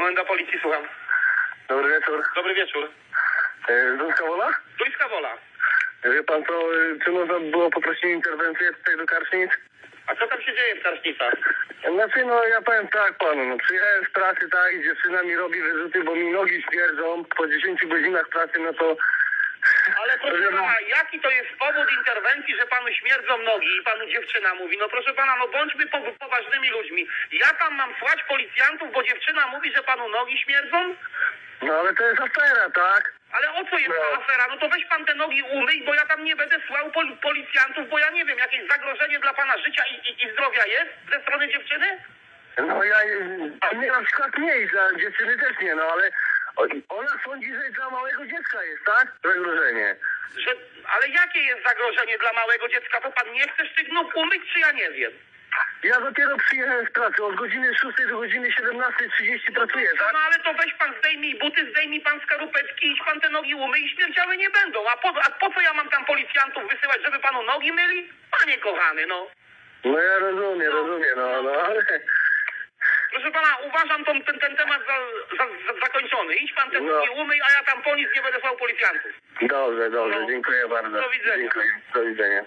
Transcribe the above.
Komenda policji, słucham. Dobry wieczór. Dobry wieczór. E, Zuzka Wola? Tuńska Wola. Wie pan co, e, czy można było poprosić interwencję tutaj do Karsznic? A co tam się dzieje w Karsznicach? Znaczy no ja powiem tak panu, no przyjechałem z pracy tak i dziewczyna mi robi wyrzuty, bo mi nogi śmierdzą po 10 godzinach pracy, no to... Ale proszę pana, jaki to jest powód interwencji, że panu śmierdzą nogi i panu dziewczyna mówi? No proszę pana, no bądźmy po, poważnymi ludźmi. Ja tam mam słać policjantów, bo dziewczyna mówi, że panu nogi śmierdzą? No ale to jest afera, tak? Ale o co jest No. ta afera? No to weź pan te nogi umyj, bo ja tam nie będę słał pol policjantów, bo ja nie wiem, jakieś zagrożenie dla pana życia i, i, i zdrowia jest ze strony dziewczyny? No ja, a mnie na przykład nie dla dziewczyny też nie, no ale sądzi, że dla małego dziecka jest, tak? Zagrożenie. Że, ale jakie jest zagrożenie dla małego dziecka? To pan nie chcesz tych nóg umyć, czy ja nie wiem? Ja dopiero przyjechałem z pracy, od godziny 6 do godziny 17.30 pracuję, No, tak? no ale to weź pan, zdejmij buty, zdejmij pan skarupeczki, idź pan te nogi umyj i śmierdziały nie będą. A po, a po co ja mam tam policjantów wysyłać, żeby panu nogi myli? Panie kochany, no. No ja rozumiem, rozumiem, no, no ale... Proszę pana, uważam tą, ten, ten temat za, za, za Idź pan te No. umyj, a ja tam po nic nie będę słał policjantów. Dobrze, dobrze, No. dziękuję bardzo. Do widzenia. Dziękuję, do widzenia.